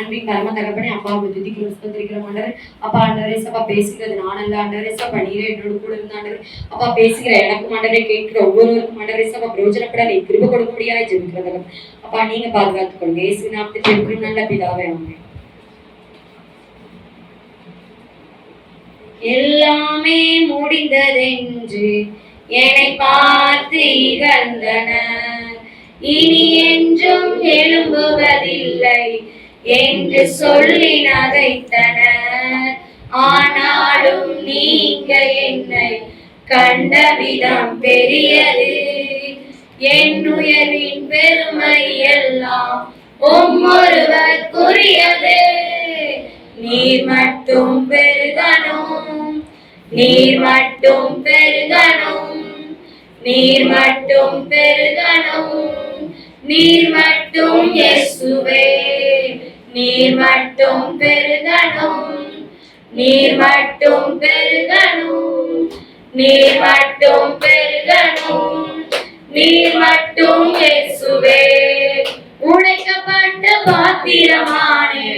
அன்பின் பரம தகப்பனே அப்பா துதிக்கிறோம் ஸ்தோத்திரிக்கிறோம் ஆண்டவர் அப்பா ஆண்டவரே அப்பா பேசுகிறது நான் அல்ல ஆண்டவரே அப்பா நீரே என்னோட கூட இருந்த ஆண்டவர். அப்பா பேசுகிற எனக்கு ஆண்டவரே கேட்கிற ஒவ்வொருவருக்கும் ஆண்டவரே அப்பா பிரயோஜனப்பட நீ கிருப கொடுக்க முடியாது ஜெபிக்கிறதகம் அப்பா நீங்க பாதுகாத்துக் கொள்ளுங்க இயேசு நாமத்தில் ஜெபிக்கிறோம் நல்ல பிதாவே அவங்க எல்லாமே முடிந்ததென்று என்னை பார்த்து இகழ்ந்தன. இனி என்றும் எழும்புவதில்லை. என்று சொல்லி நகைத்தனர் ஆனாலும் நீங்க என்னை கண்ட விதம் பெரியது. என் உயர்வின் பெருமை எல்லாம் உம்மொருவர்க்குரியது நீர் மட்டும் பெருகணும் நீர் மட்டும் பெருகணும் நீர் மட்டும் பெருகணும் நீர் மட்டும் இயேசுவே. நீர் மட்டும் பெருகணும். நீர் மட்டும் பெருகணும். நீர் மட்டும் பெருகணும். நீர் மட்டும் இயேசுவே. உடைக்கப்பட்ட பாத்திரமானே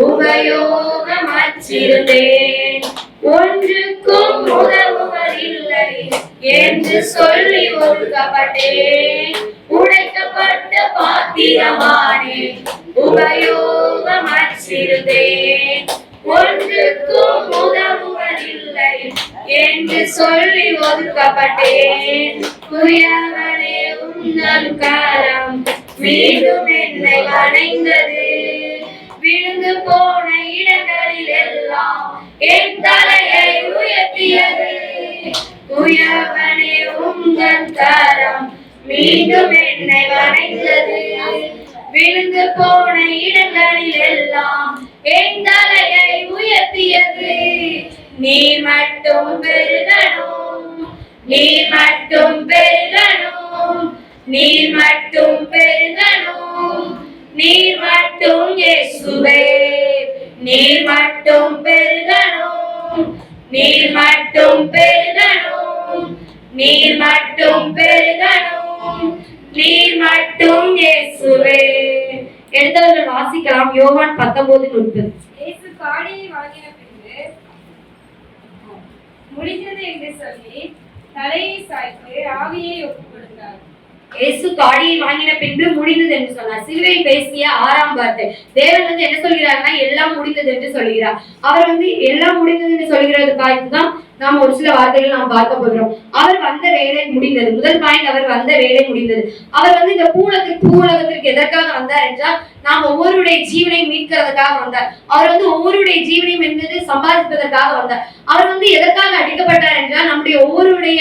உபயோகம் அச்சிருந்தேன். ஒன்றுக்கும் உதவுவதில்லை என்று சொல்லி ஒதுக்கப்பட்டேன் உடைக்கப்பட்ட பாத்திரமானே உபயோக அச்சிருந்தேன் ஒன்றுக்கும் உதவுவதில்லை என்று சொல்லி ஒதுக்கப்பட்டேன். குயவனே உங்கள் காரம் மீண்டும் என்னை வணைந்தது விழுந்து போன இடங்களில் எல்லாம் என் தலையை உயர்த்தியது. உயவனே உங்கள் காலம் மீண்டும் என்னை வணைந்தது விழுந்து போன இடங்களில் எல்லாம் என் தலையை உயர்த்தியது. நீ மட்டும் பெருகணும் நீ மட்டும் பெருகணும் நீ மட்டும் பெருகணும். நீ மட்டும் இயேசுவே நீ மட்டும் பெருகணும் நீ மட்டும் பெருகணும் நீ மட்டும் பெரு வாசிக்கலாம். யோவான் பத்தொன்பது முப்பது இயேசு காடியை வாங்கின பின்பு முடிந்தது என்று சொல்லி தலையை சாய்த்து ஆவியை ஒப்புக் கொடுத்தார் இயேசு காடியை வாங்கின பின்பு முடிந்தது என்று சொன்னார். சிலுவையில் பேசிய ஆறாம் வார்த்தை. தேவன் வந்து என்ன சொல்கிறார்னா எல்லாம் முடிந்தது என்று சொல்கிறார். அவர் வந்து எல்லாம் முடிந்தது என்று சொல்கிறதுக்காக தான் நாம் ஒரு சில வார்த்தைகள் நாம் பார்க்க போகிறோம். அவர் வந்த வேலை முடிந்தது. முதல் பாயிண்ட் அவர் வந்த வேலை முடிந்தது. அவர் வந்து இந்த பூலத்திற்கு பூலகத்திற்கு எதற்காக வந்தார் என்றால் நாம் ஒவ்வொருடைய ஜீவனை மீட்கிறதுக்காக வந்தார். அவர் வந்து ஒவ்வொருடைய ஜீவனையும் என்பது சம்பாதிப்பதற்காக வந்தார். அவர் வந்து எதற்காக அடிக்கப்பட்டார் என்றால் நம்முடைய ஒவ்வொருடைய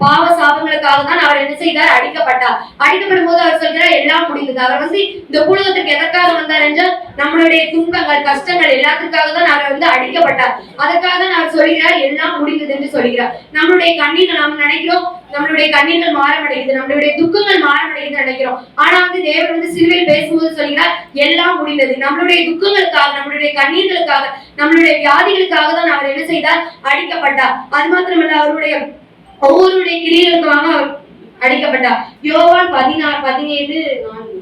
பாவ சாபங்களுக்காக தான் அவர் என்ன செய்தார்? அடிக்கப்பட்டார். அடிக்கப்படும் போது அவர் சொல்கிறார் எல்லாம் முடிந்தது. அவர் வந்து இந்த பூலகத்திற்கு எதற்காக வந்தார் என்றால் நம்மளுடைய துன்பங்கள் கஷ்டங்கள் எல்லாத்துக்காக தான் அவர் வந்து அடிக்கப்பட்டார். அதற்காக தான் அவர் சொல்கிறார் எல்லாம் எல்லாம் முடிந்தது என்று சொல்கிறார். நம்மளுடைய கண்ணீர்கள் நாம் நினைக்கிறோம் நம்மளுடைய கண்ணீர்கள் மாறமடைகிறது நம்மளுடைய துக்கங்கள் மாறமடைகிறது நினைக்கிறோம். ஆனா வந்து தேவர் வந்து சிலுவையில் பேசும்போது சொல்கிறார் எல்லாம் முடிந்தது. நம்மளுடைய துக்கங்களுக்காக நம்மளுடைய கண்ணீர்களுக்காக நம்மளுடைய வியாதிகளுக்காக தான் அவர் என்ன செய்தார்? அடிக்கப்பட்டார். அது மாத்திரமல்ல அவருடைய ஒவ்வொருடைய கிரியர்களுக்காக அவர் அடிக்கப்பட்டார். யோவான் பதினாறு பதினேழு நான்கு.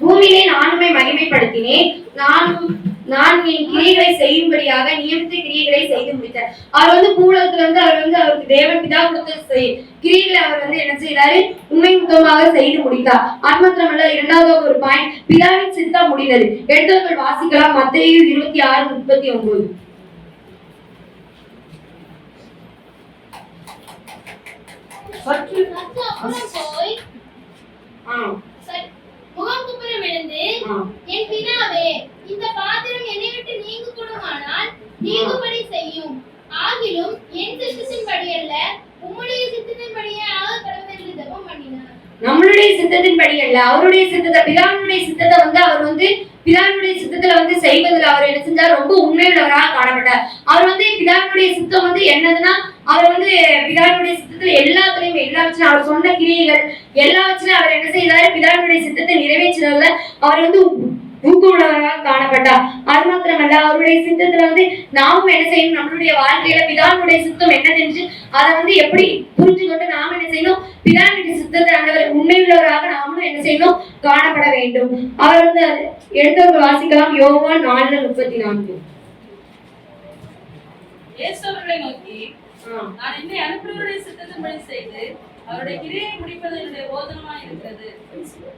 பூமியிலே நானுமே மகிமைப்படுத்தினேன். நானும் நான் என் கிரியைகளை செய்யும்படியாக நியமித்த கிரியைகளை செய்து முடித்தார். அவர் வந்து பூலகத்துல வந்து அவர் வந்து அவருக்கு தேவன் பிதா கொடுத்த கிரியைகளை அவர் வந்து என்ன செய்தாரு? உண்மை முத்தமாக செய்து முடித்தார். அது மாத்திரமல்ல இரண்டாவது ஒரு பாயிண்ட் பிதாவின் சித்தம் முடிந்தது. எடுத்தவர்கள் வாசிக்கலாம் மத்தேயு இருபத்தி ஆறு முப்பத்தி ஒன்பது. முகம் குப்புற விழுந்து ஆ. என் பிதாவே இந்த பாத்திரம் என்னை விட்டு நீங்க கூடுமானால் நீங்கும்படி செய்யும். ஆகிலும் என் சித்தத்தின்படி அல்ல உம்முடைய சித்தத்தின் படியே ஆக கடவுள் தவம் பண்ணினார். நம்மளுடைய சித்தத்தின் படி அல்ல அவருடைய சித்தத்தை பிதாவினுடைய சித்தத்தை வந்து அவர் வந்து பிதாவினுடைய சித்தத்துல வந்து செய்வதில் அவர் என்ன செஞ்சார்? ரொம்ப உண்மையுள்ளவராக காணப்பட்டார். அவர் வந்து பிதாவினுடைய சித்தம் வந்து என்னதுன்னா அவர் வந்து பிதாவினுடைய சித்தத்துல எல்லாத்துலயும் எல்லாவற்றிலும் அவர் சொன்ன கிரியைகள் எல்லாவற்றிலும் அவர் என்ன செய்தாரு? பிதாவினுடைய சித்தத்தை நிறைவேற்றினால அவர் வந்து ஊக்கமுள்ளவராக காணப்பட்டார் அது மாத்திரமல்ல அவருடைய சித்தத்துல வந்து நாமும் என்ன செய்யணும்? நம்மளுடைய வாழ்க்கையில பிதாவுடைய சித்தம் என்னதென்று அதை வந்து எப்படி புரிஞ்சுக்கொண்டு நாம் என்ன செய்யணும்? பிதாவினுடைய சித்தத்தை ஆண்டவர் உண்மையுள்ளவராக நாமளும் என்ன செய்யணும்? காணப்பட வேண்டும். அவர் வந்து எடுத்தவர்கள் வாசிக்கலாம். யோவான் நாலு முப்பத்தி நான்கு இயேசு அவர்களை நோக்கி. நான் என்னை அனுப்பினவருடைய சித்தத்தின்படி செய்து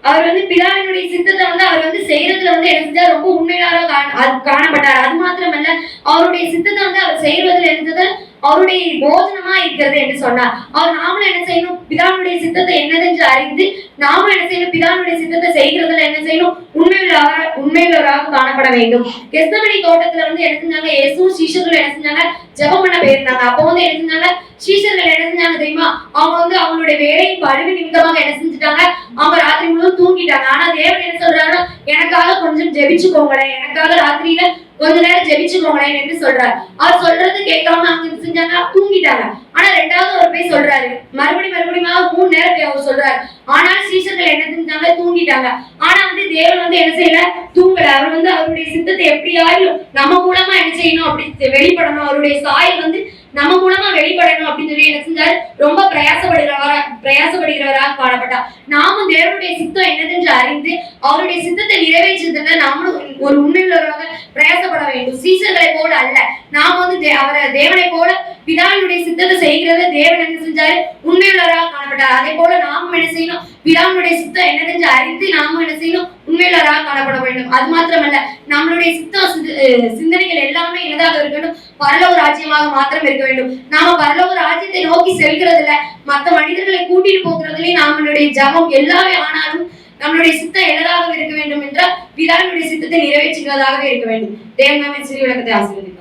அவர் வந்து பிதாவினுடைய சித்தத்தை வந்து அவர் வந்து செய்யறதுல வந்து என்ன ரொம்ப உண்மையாக அது காணப்பட்டார். அது மாத்திரமல்ல அவருடைய சித்தத்தை வந்து அவர் செய்வதில் இருந்தது அவருடைய போஜனமா இருக்கிறது என்று சொன்னார். அவர் நாமளும் என்ன செய்யணும்? பிதாவினுடைய சித்தத்தை என்னது அறிந்து நாம என்ன செய்யணும்? பிதாவுடைய சித்தத்தை செய்கிறதுல என்ன செய்யணும்? உண்மையுள்ளவராக உண்மையுள்ளவராக காணப்பட வேண்டும். கெஸ்தமணி தோட்டத்துல வந்து என்ன செஞ்சாங்க? இயேசுவும் சீஷர்கள் என்ன செஞ்சாங்க? ஜபம் பண்ண போயிருந்தாங்க. அப்போ வந்து என்ன செஞ்சாங்க? சீஷர்கள் என்ன செஞ்சாங்க தெரியுமா? அவங்க வந்து அவங்களுடைய வேலையின் பழுவி நிமித்தமாக என்ன செஞ்சுட்டாங்க? அவங்க ராத்திரி முழுவதும் தூங்கிட்டாங்க. ஆனா தேவன் என்ன சொல்றாங்கன்னா எனக்காக கொஞ்சம் ஜெபிச்சுக்கோங்களேன். எனக்காக ராத்திரியில கொஞ்ச நேரம் ஜெபிச்சுக்கோங்களேன் என்று சொல்றாரு. அவர் சொல்றது கேட்காம அவங்க என்ன செஞ்சாங்க தூங்கிட்டாங்க. ஆனா ரெண்டாவது ஒரு போய் சொல்றாரு. மறுபடி மறுபடியும் மூணு நேரம் போய் அவர் சொல்றாரு. ஆனால் சீஷர்கள் என்ன செஞ்சாங்க? தூங்கிட்டாங்க. ஆனா வந்து தேவன் வந்து என்ன செய்யல? தூங்கல. அவர் வந்து அவருடைய சித்தத்தை எப்படியாயும் நம்ம மூலமா என்ன செய்யணும் அப்படி வெளிப்படணும். அவருடைய சாயல் வந்து நம்ம மூலமா வெளிப்படணும் அப்படின்னு சொல்லி என்ன செஞ்சாரு? ரொம்ப பிரயாசப்படுகிறவரா பிரயாசப்படுகிறவராக பாடப்பட்டா நாமும் தேவனுடைய சித்தம் என்னதென்று அறிந்து அவருடைய சித்தத்தை நிறைவேற்றுறதுல நாமளும் ஒரு உண்மையுள்ளவராக பிரயாசப்பட வேண்டும். சீசர்களை போல அல்ல. நாம் வந்து தே- அவரை தேவனை போல பிதாவினுடைய சித்தத்தை செய்கிறத தேவன் என்ன செஞ்சாரு? உண்மையுள்ளவராக காணப்பட்டார். அதே போல நாமும் என்ன செய்யணும்? பிதாவினுடைய சித்தம் என்னதென்று அறிந்து நாமும் என்ன செய்யணும்? உண்மையுள்ளவராக காணப்பட வேண்டும். அது மாத்திரமல்ல நம்மளுடைய சித்தம் சிந்தனைகள் எல்லாமே என்னதாக இருக்கணும்? பரலோக ராஜ்யமாக மாத்திரம் இருக்க வேண்டும். நாம பரலோக ராஜ்யத்தை நோக்கி செல்கிறதுல மற்ற மனிதர்களை கூட்டிட்டு போகிறதுலயே நம்மளுடைய ஜபம் எல்லாமே ஆனாலும் நம்மளுடைய சித்தம் எதனாக இருக்க வேண்டும் என்றால் பிதாவினுடைய சித்தத்தை நிறைவேற்றுகிறதாகவே இருக்க வேண்டும். தேவன் சிறு விளக்கத்தை ஆசிரியர்